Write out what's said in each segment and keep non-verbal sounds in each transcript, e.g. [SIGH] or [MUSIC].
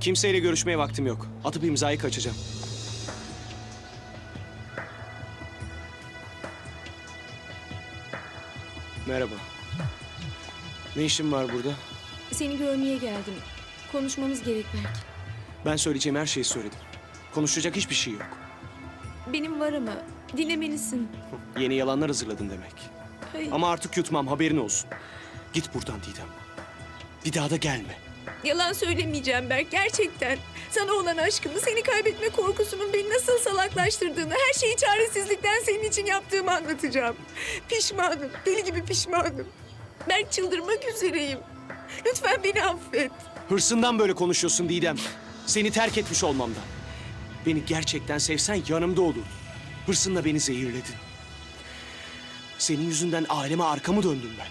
Kimseyle görüşmeye vaktim yok. Atıp imzayı kaçacağım. Merhaba. Ne işin var burada? Seni görmeye geldim. Konuşmamız gerek belki. Ben söyleyeceğim her şeyi söyledim. Konuşacak hiçbir şey yok. Benim var ama dinlemelisin. [LAUGHS] Yeni yalanlar hazırladın demek. Hayır. Ama artık yutmam haberin olsun. Git buradan Didem. Bir daha da gelme. Yalan söylemeyeceğim Berk gerçekten. Sana olan aşkımı, seni kaybetme korkusunun beni nasıl salaklaştırdığını, her şeyi çaresizlikten senin için yaptığımı anlatacağım. Pişmanım, deli gibi pişmanım. Berk çıldırmak üzereyim. Lütfen beni affet. Hırsından böyle konuşuyorsun Didem. Seni terk etmiş olmamdan. Beni gerçekten sevsen yanımda olurdun. Hırsınla beni zehirledin. Senin yüzünden aileme arkamı döndüm ben.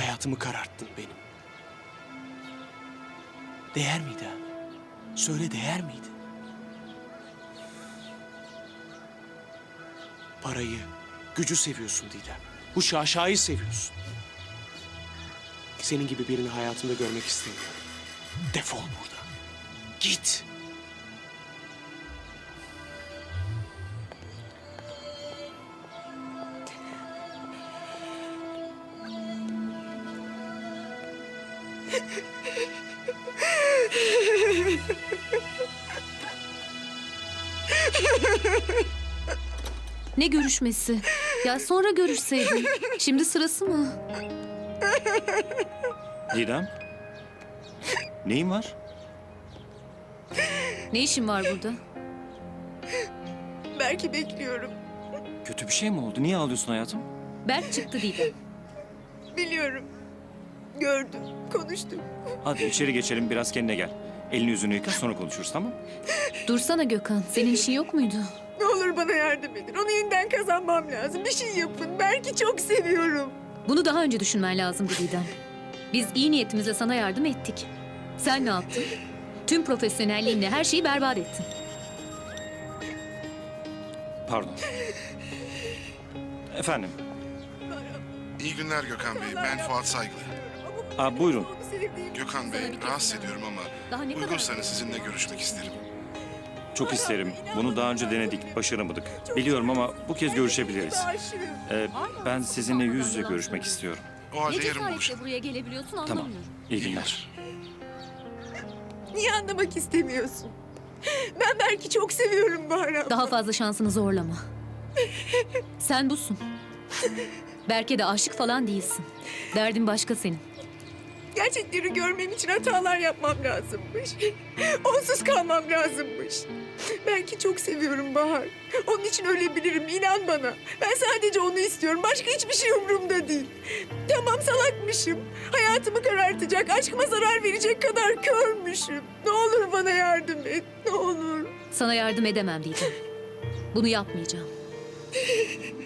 Hayatımı kararttın benim. Değer miydi ha? Söyle değer miydi? Parayı, gücü seviyorsun Didem. Bu şaşayı seviyorsun. Senin gibi birini hayatımda görmek istemiyorum. Defol buradan. Git. [LAUGHS] Ne görüşmesi? Ya sonra görüşseydin. Şimdi sırası mı? Didem? Neyin var? Ne işin var burada? Berk'i bekliyorum. Kötü bir şey mi oldu? Niye ağlıyorsun hayatım? Berk çıktı Didem. Biliyorum. Gördüm, konuştum. Hadi içeri geçelim biraz kendine gel. Elini yüzünü yıka sonra konuşuruz tamam? Dursana Gökhan. Senin işin yok muydu? Ne olur bana yardım edin. Onu yeniden kazanmam lazım. Bir şey yapın. Berk'i çok seviyorum. Bunu daha önce düşünmen lazımdı Didem. Biz iyi niyetimizle sana yardım ettik. Sen ne yaptın? Tüm profesyonelliğinle her şeyi berbat ettin. Pardon. Efendim? İyi günler Gökhan Bey. Ben Fuat Saygılı. Aa, buyurun. Gökhan Bey, rahatsız ediyorum ama uygunsanız sizinle görüşmek isterim. Çok isterim. Bunu daha önce denedik, başaramadık. Biliyorum ama bu kez görüşebiliriz. Ee, ben sizinle yüz yüze görüşmek istiyorum. O Ne halde yarın buluşalım. buraya gelebiliyorsun Tamam. anlamıyorum. İyi günler. Niye anlamak istemiyorsun? Ben Berk'i çok seviyorum Bahar abla. Daha fazla şansını zorlama. Sen busun. Berke de aşık falan değilsin. Derdin başka senin. Gerçekleri görmem için hatalar yapmam lazımmış. [LAUGHS] Onsuz kalmam lazımmış. Berk'i çok seviyorum Bahar. Onun için ölebilirim inan bana. Ben sadece onu istiyorum. Başka hiçbir şey umurumda değil. Tamam salakmışım. Hayatımı karartacak, aşkıma zarar verecek kadar körmüşüm. Ne olur bana yardım et. Ne olur. Sana yardım edemem Didem. Bunu yapmayacağım.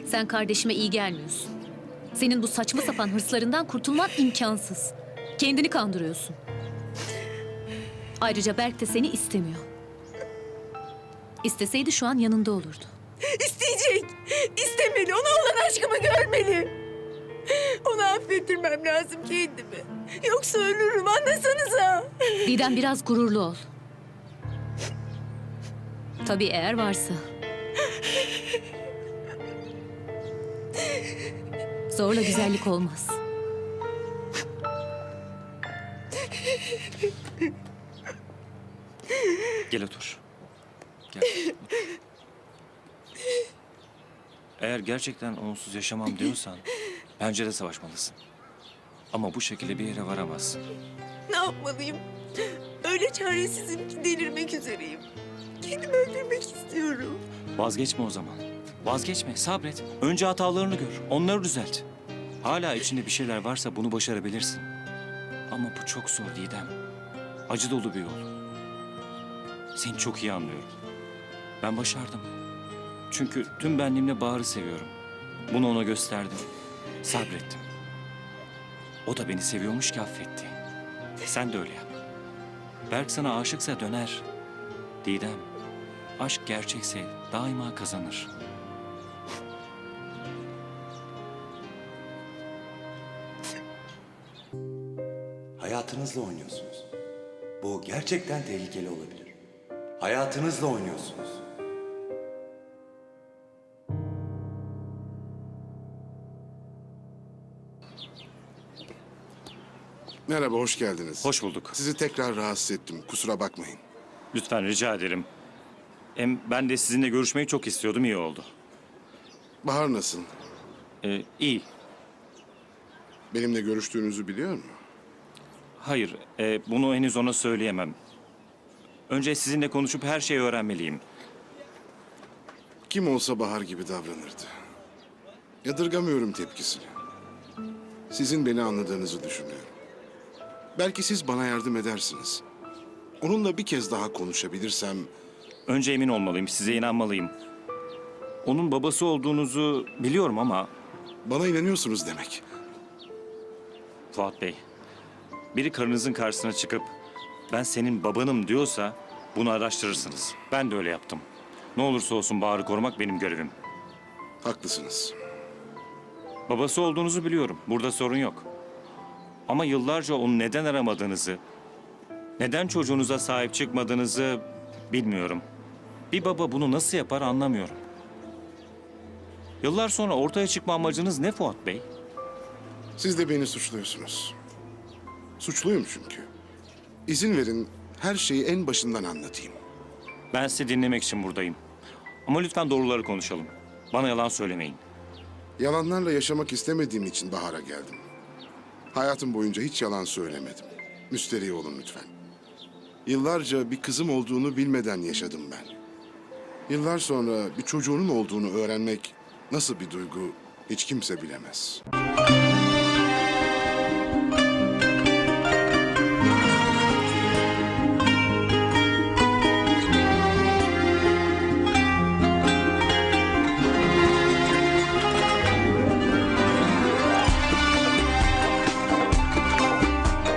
Sen kardeşime iyi gelmiyorsun. Senin bu saçma sapan hırslarından kurtulman imkansız. Kendini kandırıyorsun. Ayrıca Berk de seni istemiyor. İsteseydi şu an yanında olurdu. İsteyecek. İstemeli. Ona olan aşkımı görmeli. Onu affettirmem lazım kendimi. Yoksa ölürüm anlasanıza. Didem biraz gururlu ol. Tabii eğer varsa. Zorla güzellik olmaz. Gel otur. Gel. Eğer gerçekten onsuz yaşamam diyorsan bence de savaşmalısın. Ama bu şekilde bir yere varamazsın. Ne yapmalıyım? Öyle çaresizim ki delirmek üzereyim. Kendimi öldürmek istiyorum. Vazgeçme o zaman. Vazgeçme, sabret. Önce hatalarını gör, onları düzelt. Hala içinde bir şeyler varsa bunu başarabilirsin. Ama bu çok zor Didem. Acı dolu bir yol. Seni çok iyi anlıyorum. Ben başardım. Çünkü tüm benliğimle Bahar'ı seviyorum. Bunu ona gösterdim. Sabrettim. O da beni seviyormuş ki affetti. Sen de öyle yap. Berk sana aşıksa döner. Didem, aşk gerçekse daima kazanır. Hayatınızla oynuyorsunuz. Bu gerçekten tehlikeli olabilir. Hayatınızla oynuyorsunuz. Merhaba, hoş geldiniz. Hoş bulduk. Sizi tekrar rahatsız ettim. Kusura bakmayın. Lütfen rica ederim. Hem ben de sizinle görüşmeyi çok istiyordum, iyi oldu. Bahar nasıl? Ee, iyi. Benimle görüştüğünüzü biliyor mu? Hayır, e, bunu henüz ona söyleyemem. Önce sizinle konuşup her şeyi öğrenmeliyim. Kim olsa Bahar gibi davranırdı. Yadırgamıyorum tepkisini. Sizin beni anladığınızı düşünüyorum. Belki siz bana yardım edersiniz. Onunla bir kez daha konuşabilirsem Önce emin olmalıyım, size inanmalıyım. Onun babası olduğunuzu biliyorum ama bana inanıyorsunuz demek. Fuat Bey, biri karınızın karşısına çıkıp ben senin babanım diyorsa bunu araştırırsınız. Ben de öyle yaptım. Ne olursa olsun Bahar'ı korumak benim görevim. Haklısınız. Babası olduğunuzu biliyorum. Burada sorun yok. Ama yıllarca onu neden aramadığınızı, neden çocuğunuza sahip çıkmadığınızı bilmiyorum. Bir baba bunu nasıl yapar anlamıyorum. Yıllar sonra ortaya çıkma amacınız ne Fuat Bey? Siz de beni suçluyorsunuz. Suçluyum çünkü. İzin verin her şeyi en başından anlatayım. Ben sizi dinlemek için buradayım. Ama lütfen doğruları konuşalım. Bana yalan söylemeyin. Yalanlarla yaşamak istemediğim için Bahar'a geldim. Hayatım boyunca hiç yalan söylemedim. Müsterih olun lütfen. Yıllarca bir kızım olduğunu bilmeden yaşadım ben. Yıllar sonra bir çocuğunun olduğunu öğrenmek nasıl bir duygu hiç kimse bilemez.